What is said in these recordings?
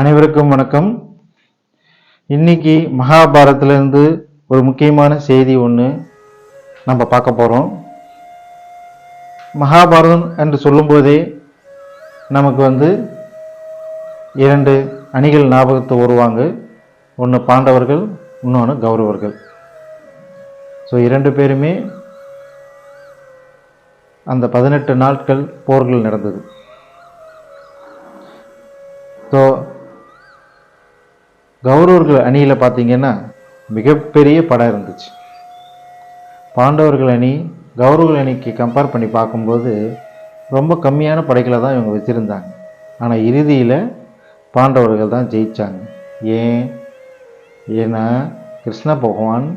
அனைவருக்கும் வணக்கம். இன்னைக்கு மகாபாரதத்திலிருந்து ஒரு முக்கியமான செய்தி ஒன்று நம்ம பார்க்க போகிறோம் மகாபாரதம் என்று சொல்லும்போதே நமக்கு வந்து இரண்டு அணிகள் ஞாபகத்தை வருவாங்க. ஒன்று பாண்டவர்கள் இன்னொன்று கௌரவர்கள். ஸோ இரண்டு பேருமே அந்த பதினெட்டு நாட்கள் போர்கள் நடந்தது. கௌரவர்கள் அணியில் பார்த்தீங்கன்னா மிகப்பெரிய படம் இருந்துச்சு. பாண்டவர்கள் அணி கௌரவர்கள் அணிக்கு கம்பேர் பண்ணி பார்க்கும்போது ரொம்ப கம்மியான படைகளை தான் இவங்க வச்சுருந்தாங்க. ஆனால் இறுதியில் பாண்டவர்கள் தான் ஜெயித்தாங்க ஏன்? ஏன்னா கிருஷ்ண பகவான்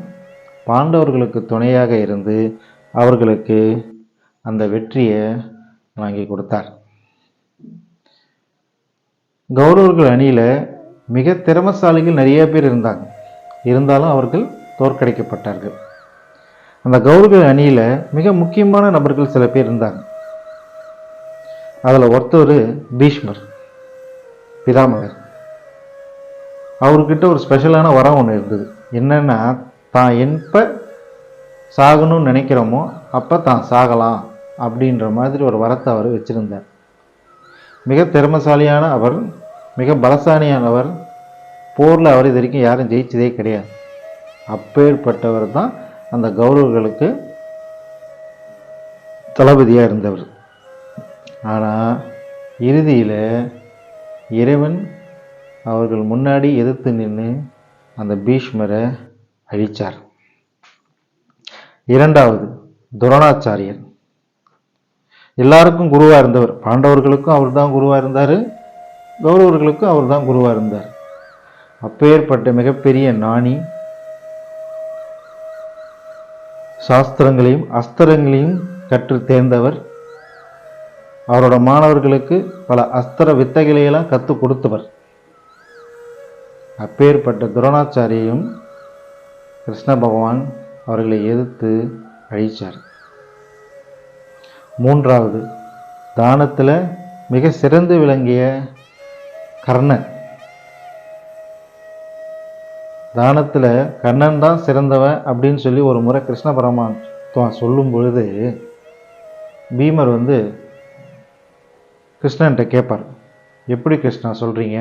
பாண்டவர்களுக்கு துணையாக இருந்து அவர்களுக்கு அந்த வெற்றியை வாங்கி கொடுத்தார். கௌரவர்கள் அணியில் மிக திறமசாலிகள் நிறைய பேர் இருந்தாங்க. இருந்தாலும் அவர்கள் தோற்கடிக்கப்பட்டார்கள். அந்த கௌரவர்கள் அணியில் மிக முக்கியமான நபர்கள் சில பேர் இருந்தாங்க. அதில் ஒருத்தர் பீஷ்மர் பிதாமகர். அவர்கிட்ட ஒரு ஸ்பெஷலான வரம் ஒன்று இருந்தது. என்னென்னா தான் எப்போ சாகணும்னு நினைக்கிறோமோ அப்போ தான் சாகலாம் அப்படின்ற மாதிரி ஒரு வரத்தை அவர் வச்சிருந்தார். மிக திறமசாலியான அவர் மிக பலசாலியானவர். போரில் அவர் இது வரைக்கும் யாரும் ஜெயிச்சதே கிடையாது. அப்பேற்பட்டவர் தான் அந்த கௌரவர்களுக்கு தளபதியாக இருந்தவர். ஆனால் இறுதியில் இறைவன் அவர்கள் முன்னாடி எதிர்த்து நின்று அந்த பீஷ்மரை அழித்தார் இரண்டாவது துரோணாச்சாரியர். எல்லாருக்கும் குருவாக இருந்தவர். பாண்டவர்களுக்கும் அவர் தான் குருவாக இருந்தார். கௌரவர்களுக்கும் அவர் தான் குருவாக இருந்தார். அப்பேற்பட்ட மிகப்பெரிய நாணி சாஸ்திரங்களையும் அஸ்திரங்களையும் கற்று தேர்ந்தவர். அவரோட மாணவர்களுக்கு பல அஸ்திர வித்தைகளையெல்லாம் கற்றுக் கொடுத்தவர். அப்பேற்பட்ட துரோணாச்சாரியையும் கிருஷ்ண பகவான் அவர்களை எதிர்த்து அழித்தார் மூன்றாவது தானத்தில் மிக சிறந்து விளங்கிய கர்ணன். தானத்தில் கர்ணன் தான் சிறந்தவன் அப்படின்னு சொல்லி ஒரு முறை கிருஷ்ண பரமாத்மா சொல்லும் பொழுது பீமர் வந்து கிருஷ்ணன்ட்ட கேட்பார் எப்படி கிருஷ்ணா சொல்கிறீங்க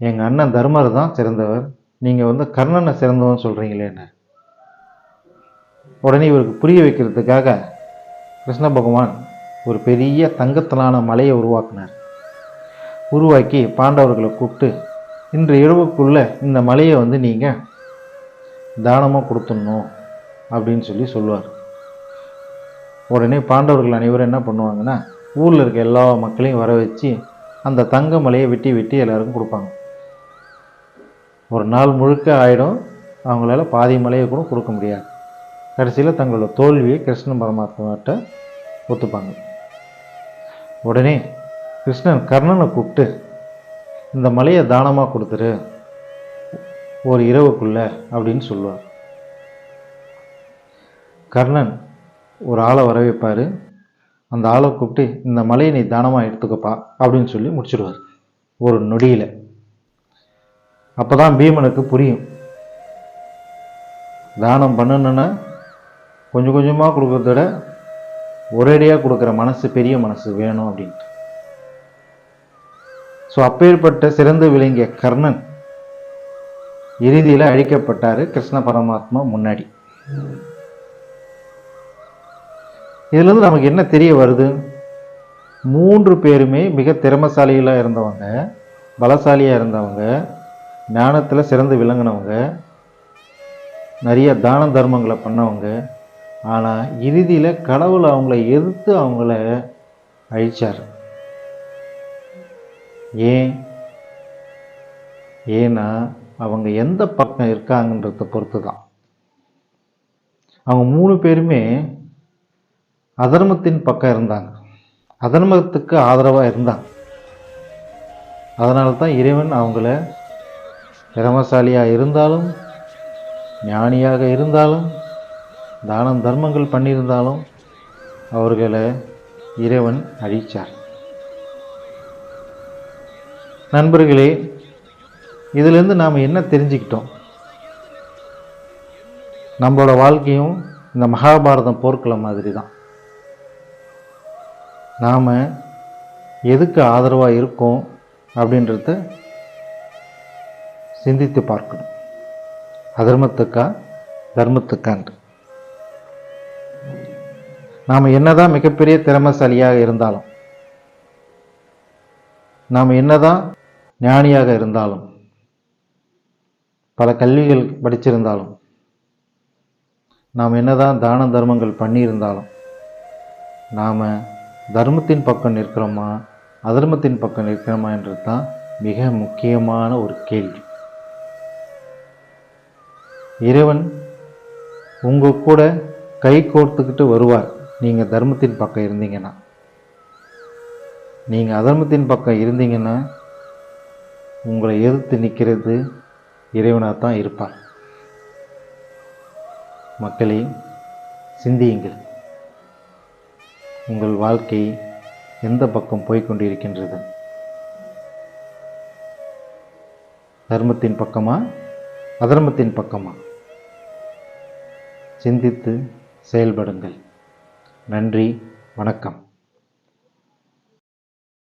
எங்கள் அண்ணன் தர்மர் தான் சிறந்தவர் நீங்கள் வந்து கர்ணனை சிறந்தவன் சொல்கிறீங்களேன்னு உடனே இவருக்கு புரிய வைக்கிறதுக்காக கிருஷ்ண பகவான் ஒரு பெரிய தங்கத்திலான மலையை உருவாக்குனார். உருவாக்கி பாண்டவர்களை கூப்பிட்டு இன்று இரவுக்குள்ளே இந்த மலையை வந்து நீங்கள் தானமாக கொடுத்துடணும் அப்படின்னு சொல்லி சொல்லுவார். உடனே பாண்டவர்கள் அனைவரும் என்ன பண்ணுவாங்கன்னா ஊரில் இருக்க எல்லா மக்களையும் வர வச்சு அந்த தங்க மலையை வெட்டி வெட்டி எல்லாருக்கும் கொடுப்பாங்க. ஒரு நாள் முழுக்க ஆகிடும் அவங்களால பாதி மலையை கூட கொடுக்க முடியாது. கடைசியில் தங்களோட தோல்வியை கிருஷ்ண பரமாத்மாட்ட ஒத்துப்பாங்க. உடனே கிருஷ்ணன் கர்ணனை கூப்பிட்டு இந்த மலையை தானமாக கொடுத்துரு? ஒரு இரவுக்குள்ள அப்படின்னு சொல்லுவார். கர்ணன் ஒரு ஆளை வர வைப்பார் அந்த ஆளை கூப்பிட்டு இந்த மலையை நீ தானமாக எடுத்துக்கப்பா அப்படின்னு சொல்லி முடிச்சிடுவார். ஒரு நொடியில். அப்போ தான் பீமனுக்கு புரியும். தானம் பண்ணணுன்னா கொஞ்சம் கொஞ்சமாக கொடுக்குறத விட ஒரேடியாக கொடுக்குற மனசு பெரிய மனசு வேணும் அப்படின்ட்டு. ஸோ அப்பேற்பட்ட சிறந்து விளங்கிய கர்ணன் இறுதியில் அழிக்கப்பட்டார் கிருஷ்ண பரமாத்மா முன்னாடி. இதுலேருந்து நமக்கு என்ன தெரிய வருது? மூன்று பேருமே மிக திறமசாலிகளாக இருந்தவங்க பலசாலியாக இருந்தவங்க ஞானத்தில் சிறந்து விளங்கினவங்க நிறைய தான தர்மங்களை பண்ணவங்க. ஆனால் இறுதியில் கடவுள் அவங்கள எதிர்த்து அவங்கள அழிச்சார். ஏன்? ஏன்னா அவங்க எந்த பக்கம் இருக்காங்கன்றத பொறுத்து தான் அவங்க மூணு பேருமே அதர்மத்தின் பக்கம் இருந்தாங்க. அதர்மத்துக்கு ஆதரவாக இருந்தாங்க. அதனால தான் இறைவன் அவங்கள திறமசாலியாக இருந்தாலும் ஞானியாக இருந்தாலும் தானம் தர்மங்கள் பண்ணியிருந்தாலும் அவர்களை இறைவன் அழித்தார் நண்பர்களே இதிலேருந்து நாம் என்ன தெரிஞ்சுக்கிட்டோம்? நம்மளோட வாழ்க்கையும் இந்த மகாபாரதம் போர்க்களம் மாதிரி தான். நாம் எதுக்கு ஆதரவாக இருக்கோம் அப்படின்றத சிந்தித்து பார்க்கணும். அதர்மத்துக்கா தர்மத்துக்கான்ட்டு நாம் என்னதான் மிகப்பெரிய திறமைசாலியாக இருந்தாலும் நாம் என்னதான் ஞானியாக இருந்தாலும் பல கல்விகள் படிச்சிருந்தாலும் நாம் என்னதான் தான தர்மங்கள் பண்ணியிருந்தாலும் நாம் தர்மத்தின் பக்கம் நிற்கிறோமா அதர்மத்தின் பக்கம் நிற்கிறோமா என்றது தான் மிக முக்கியமான ஒரு கேள்வி. இறைவன் உங்கள் கூட கை கோர்த்துக்கிட்டு வருவார். நீங்கள் தர்மத்தின் பக்கம் இருந்தீங்கன்னா. நீங்கள் அதர்மத்தின் பக்கம் இருந்தீங்கன்னா உங்களை எதிர்த்து நிற்கிறது இறைவனாக தான் இருப்பார். மக்களே சிந்தியுங்கள். உங்கள் வாழ்க்கை எந்த பக்கம் போய்கொண்டிருக்கின்றது தர்மத்தின் பக்கமா? அதர்மத்தின் பக்கமா? சிந்தித்து செயல்படுங்கள். நன்றி வணக்கம்.